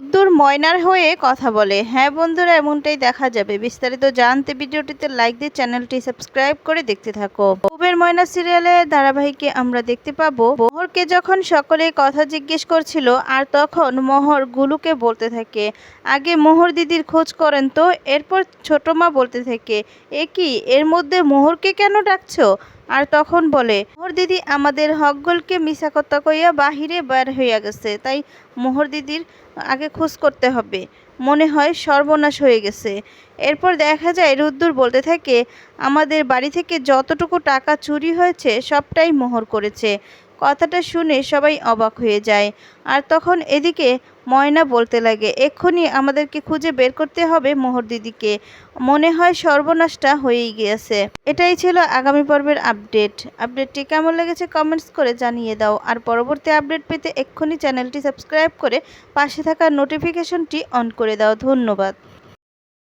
উদ্দুর ময়নার হয়ে কথা বলে। হ্যাঁ বন্ধুরা, এমনটাই দেখা যাবে। বিস্তারিত জানতে ভিডিওটিতে লাইক দিয়ে চ্যানেলটি সাবস্ক্রাইব করে দেখতে থাকো। কুবের ময়না সিরিয়ালের ধারাবাহিকে আমরা দেখতে পাবো। মোহরকে যখন সকলে কথা জিজ্ঞেস করছিল, আর তখন মোহর গুলুকে বলতে থাকে, আগে মোহর দিদির খোঁজ করেন তো? এরপর ছোট মা বলতে থাকে, এ কি, এর মধ্যে মোহরকে কেন ডাকছো? আর তখন বলে, মোহর দিদি, আমাদের হকগুলকে মিশা কথা কইয়া বাহিরে বের হইয়া গেছে। তাই মোহর দিদির আগে খোঁজ করতে হবে। মনে হয় সর্বনাশ হয়ে গেছে। এরপর দেখা যায়, রুদ্দুর বলতে থাকে, আমাদের বাড়ি থেকে যতটুকু টাকা চুরি হয়েছে, সবটাই মোহর করেছে। কথাটা শুনে সবাই অবাক হয়ে যায়। আর তখন এদিকে ময়না বলতে লাগে, এক্ষুনি আমাদেরকে খুঁজে বের করতে হবে মোহর দিদিকে। মনে হয় সর্বনাশটা হয়েই গিয়েছে। এটাই ছিল আগামী পর্বের আপডেট। আপডেটটি কেমন লেগেছে কমেন্টস করে জানিয়ে দাও। আর পরবর্তী আপডেট পেতে এক্ষুনি চ্যানেলটি সাবস্ক্রাইব করে পাশে থাকা নোটিফিকেশনটি অন করে দাও। ধন্যবাদ।